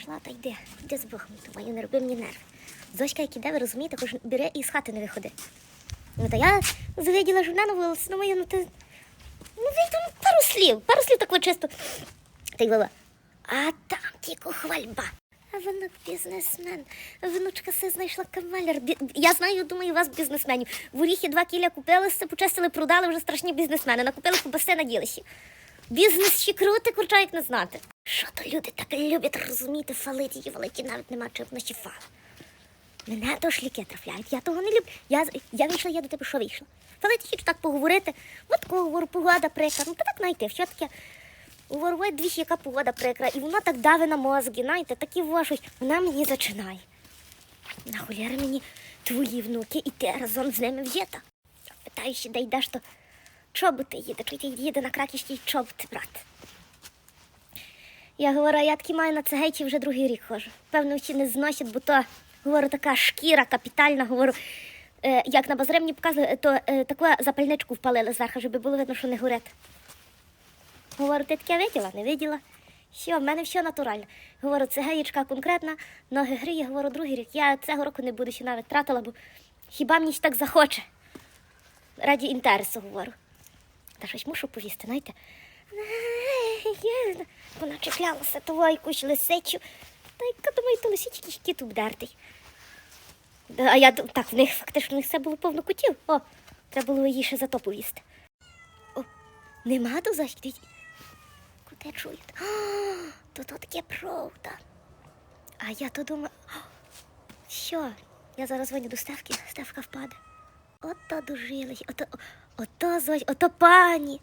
Пішла та йде, йде з Богом, думаю, не роби мені нерви. Зоська, як іде, ви розумієте, кожен бере і з хати не виходить. Ну, та я завиділа журна на вулиці, ну мою, ну ти. Ну, вийду, ну, пару слів, пару слів так чисто. Та й вела. А там тільки хвальба. А вона бізнесмен. Внучка все знайшла кавалер. Бі... Я знаю, думаю, вас бізнесменів. В Оріхі два кіля купили, все почистили, продали, вже страшні бізнесмени. Накупили кубаси на ділищі. Бізнес ще крути, курча, як не знати. Що то люди так люблять розуміти, фалити її великі, навіть нема чим вночі фали. Мене то шліки трафляють, я того не люблю. Я, я вийшла, я до тебе що вийшла? Фалити хочу так поговорити. От такого говорю, погода прикра. Ну та так знайти, що таке. Говорю, ой, двічі, яка погода прикра. І воно так дави на мозги, знаєте, такі вошуть. Вона мені зачинає. На хуляри мені твої внуки, і ти разом з ними в'єта. Питаю, ще де йдеш, то чоботи їде, чи ти їде на краківський чоботи, брат. Я говорю, я таки маю на цегейці вже другий рік ходжу. Певно, всі не зносять, бо то, говорю, така шкіра капітальна, говорю. Е, як на базарі мені показували, то е, таку запальничку впалили зверху, щоб було видно, що не горить. Говорю, ти таке виділа? Не виділа. Що, в мене все натурально. Говорю, це гаєчка конкретна, ноги гріє, говорю, другий рік. Я цього року не буду ще навіть тратила, бо хіба мені ж так захоче. Раді інтересу говорю. Та щось мушу повісти, знаєте. Вона чіплялася того якусь лисичу. Та яка думаю, то лисички кіт обдертий. А я так, в них фактично в них все було повно кутів. О, треба було її ще зато повісти. О, нема до захід. Куди чують? А, то то таке правда. А я то думаю, що? Я зараз дзвоню до Стевки, Стевка впаде. Ото дожились, ото, ото зось, ото пані.